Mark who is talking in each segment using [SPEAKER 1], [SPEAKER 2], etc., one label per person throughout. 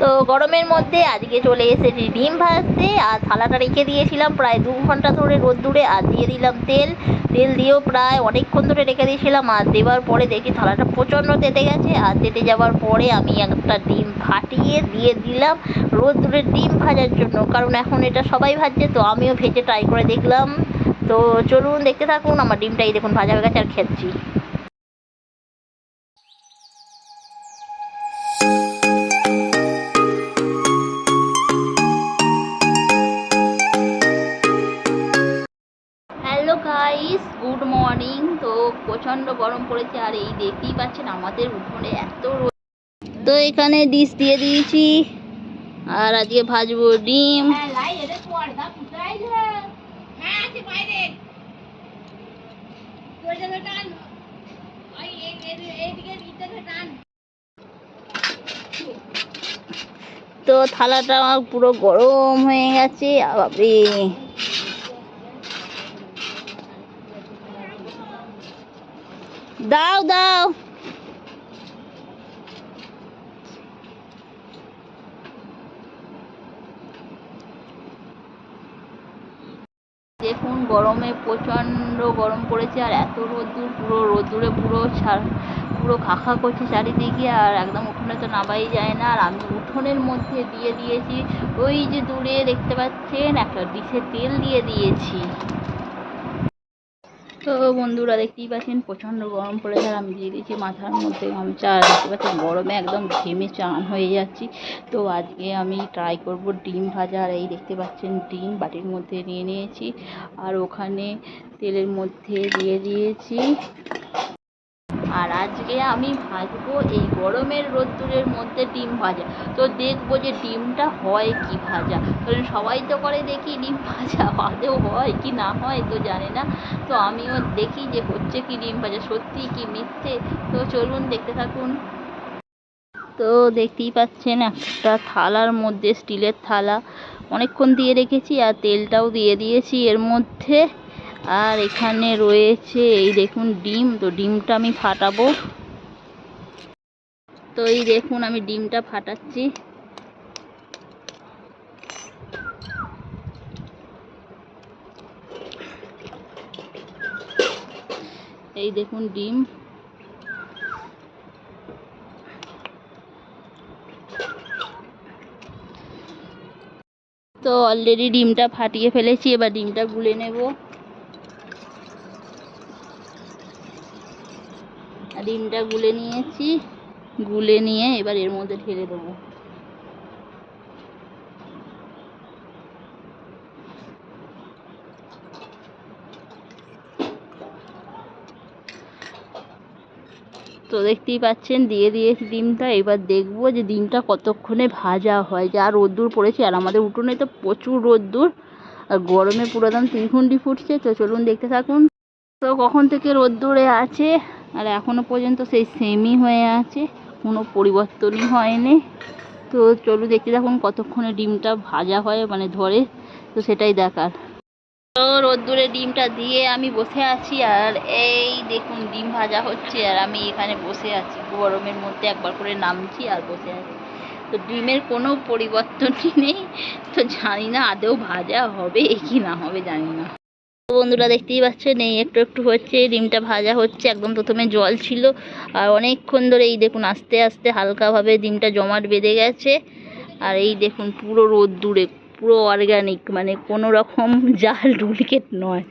[SPEAKER 1] তো গরমের মধ্যে আজকে চলে এসেছি ডিম ভাজতে, আর থালাটা রেখে দিয়েছিলাম প্রায় দু ঘণ্টা ধরে রোদ্দুরে, আর দিয়ে দিলাম তেল। তেল দিয়েও প্রায় অনেকক্ষণ ধরে রেখে দিয়েছিলাম, আর দেওয়ার পরে দেখি থালাটা প্রচণ্ড তেতে গেছে, আর তেতে যাওয়ার পরে আমি একটা ডিম ফাটিয়ে দিয়ে দিলাম রোদ্দুরে ডিম ভাজার জন্য, কারণ এখন এটা সবাই ভাজছে, তো আমিও ভেজে ট্রাই করে দেখলাম। তো চলুন দেখতে থাকুন, আমার ডিমটা এই দেখুন ভাজা হয়ে গেছে, আর খেচ্ছি গরম পড়েছে আর এই দেখতেই পাচ্ছেন আমাদের উঠোনে এত তো এখানে ডিশ দিয়ে দিয়েছি। আর আজকে ভাজবো ডিম। তো থালাটা আমার পুরো গরম হয়ে গেছে আর দাও দাও। দেখুন, গরমে প্রচণ্ড গরম পড়েছে আর এত রোদ্দুর, পুরো রোদ্দুরে পুরো পুরো খাখা করছে চারিদিকে আর একদম উঠোনে তো নামাই যায় না। আর আমি উঠোনের মধ্যে দিয়ে দিয়েছি, ওই যে দূরে দেখতে পাচ্ছেন একটা ডিশে তেল দিয়ে দিয়েছি। তো বন্ধুরা দেখতেই পাচ্ছেন, প্রচণ্ড গরম পড়েছে আর আমি দিয়ে দিয়েছি মাথার মধ্যে গামছা আর দেখতে পাচ্ছেন গরমে একদম ঘেমে চান হয়ে যাচ্ছি। তো আজকে আমি ট্রাই করব ডিম ভাজা আর এই দেখতে পাচ্ছেন ডিম বাটির মধ্যে নিয়ে নিয়েছি আর ওখানে তেলের মধ্যে দিয়ে দিয়েছি। আর আজকে আমি ভাজবো এই গরমের রোদ্দুরের মধ্যে ডিম ভাজা। তো দেখব যে ডিমটা হয় কি ভাজা। কারণ সবাই তো করে দেখি ডিম ভাজা আদৌ হয় কি না হয়, তো জানে না। তো আমিও দেখি যে হচ্ছে কি ডিম ভাজা সত্যি কি মিথ্যে? তো চলুন দেখতে থাকুন। তো দেখতেই পাচ্ছেন একটা থালার মধ্যে স্টিলের থালা। অনেকক্ষণ দিয়ে রেখেছি আর তেলটাও দিয়ে দিয়েছি এর মধ্যে। আর এখানে রয়েছে, এই দেখুন ডিম, তো ডিমটা আমি ফাটাবো। তো এই দেখুন আমি ডিমটা ফাটাচ্ছি। এই দেখুন ডিম। তো অলরেডি ডিমটা ফাটিয়ে ফেলেছি, এবার ডিমটা গুলে নেব। ডিমটা গুলে নিয়েছি। গুলে নিয়ে এবার এর মধ্যে ঢেলে দেবো। তো দেখতেই পাচ্ছেন, দিয়ে দিয়েছি ডিমটা। এবার দেখব যে ডিমটা কতক্ষণে ভাজা হয়। যা রোদ্দুর পড়েছে, আর আমাদের উঠোনে তো প্রচুর রোদ্দুর। আর গরমে পুরো একদম তিনখুন্ডি ফুটছে। তো চলুন দেখতে থাকুন। তো কখন থেকে রোদ্দুরে আছে? আর এখনও পর্যন্ত সেই সেমই হয়ে আছে। কোনো পরিবর্তনই হয়নি। তো চলুন দেখতে থাকুন কতক্ষণে ডিমটা ভাজা হয় মানে ধরে। তো সেটাই দেখার। তো রোদ্দুরে ডিমটা দিয়ে আমি বসে আছি, আর এই দেখুন ডিম ভাজা হচ্ছে, আর আমি এখানে বসে আছি। গরমের মধ্যে একবার করে নামছি আর বসে আছি। তো ডিমের কোনো পরিবর্তনই নেই। তো জানি না আদৌ ভাজা হবে কি না হবে, জানি না। বন্ধুরা দেখতেই পাচ্ছেন, এই একটু একটু হচ্ছে, ডিমটা ভাজা হচ্ছে, একদম প্রথমে জল ছিল। আর অনেকক্ষণ ধরে এই দেখুন, আস্তে আস্তে হালকাভাবে ডিমটা জমাট বেঁধে গেছে। আর এই দেখুন, পুরো রোদ্দুরে, পুরো অর্গ্যানিক মানে কোনো রকম জাল ডুপ্লিকেট নয়।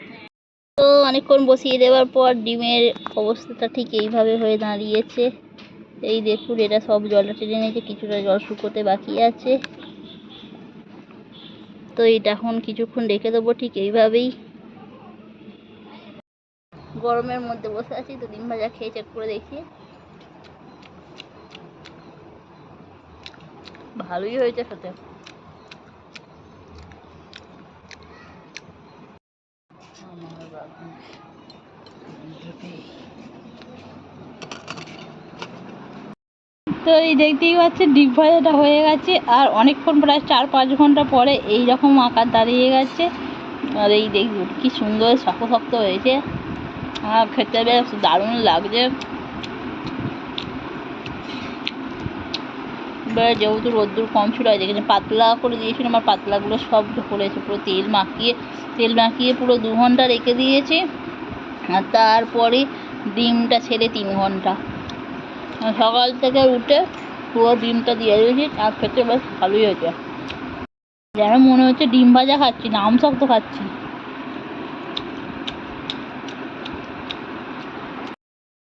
[SPEAKER 1] তো অনেকক্ষণ বসিয়ে দেওয়ার পর ডিমের অবস্থাটা ঠিক এইভাবে হয়ে দাঁড়িয়েছে। এই দেখুন, এটা সব জলটা টেনে নিয়েছে, কিছুটা জল শুকোতে বাকি আছে। তো এটা এখন কিছুক্ষণ রেখে দেবো, ঠিক এইভাবেই। গরমের মধ্যে বসে আছি, তো ডিম ভাজা খেয়ে চেক করে দেখি। ভালোই হয়েছে সাথে
[SPEAKER 2] তো এই দেখতেই পাচ্ছেন ডিম ভাজাটা হয়ে গেছে, আর অনেকক্ষণ প্রায় চার পাঁচ ঘণ্টা পরে এই রকম আকার দাঁড়িয়ে গেছে। আর এই দেখুন, কি সুন্দর শক্ত শক্ত হয়েছে। খেতে বেশ দারুণ লাগছে।
[SPEAKER 1] এবার যেহেতু রোদ্দুর কম ছিল আর দেখেছি পাতলা করে দিয়েছিলাম আমার পাতলাগুলো সব পড়েছে, পুরো তেল মাখিয়ে তেল মাখিয়ে পুরো দু ঘণ্টা রেখে দিয়েছি। আর তারপরে ডিমটা ছেড়ে তিন ঘণ্টা। সকাল থেকে উঠে পুরো ডিমটা দিয়ে দিয়েছি, আর খেতে বেশ ভালোই হয়েছে। যেন মনে হচ্ছে ডিম ভাজা খাচ্ছি, না, আম শক্ত খাচ্ছি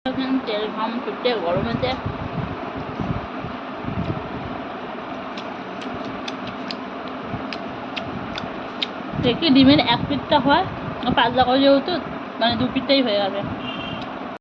[SPEAKER 1] এখন তেল ঘাম গরমেতে দেখি ডিমের এক পিঠটা হয়, পাতলা করে যেহেতু মানে দু পিঠটাই হয়ে যাবে